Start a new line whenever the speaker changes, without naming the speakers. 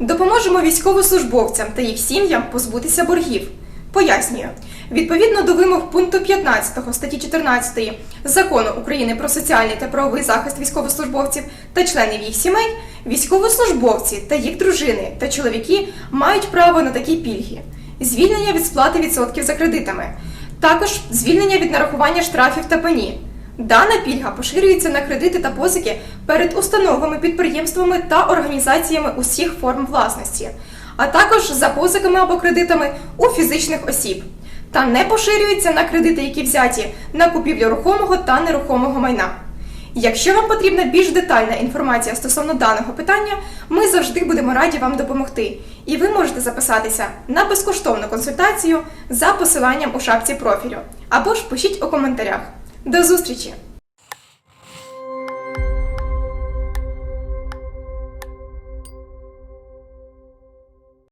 Допоможемо військовослужбовцям та їх сім'ям позбутися боргів. Пояснюю. Відповідно до вимог пункту 15 статті 14 Закону України про соціальний та правовий захист військовослужбовців та членів їх сімей, військовослужбовці та їх дружини та чоловіки мають право на такі пільги: звільнення від сплати відсотків за кредитами, також звільнення від нарахування штрафів та пені. Дана пільга поширюється на кредити та позики перед установами, підприємствами та організаціями усіх форм власності, а також за позиками або кредитами у фізичних осіб, та не поширюється на кредити, які взяті на купівлю рухомого та нерухомого майна. Якщо вам потрібна більш детальна інформація стосовно даного питання, ми завжди будемо раді вам допомогти, і ви можете записатися на безкоштовну консультацію за посиланням у шапці профілю або ж пишіть у коментарях. До зустрічі!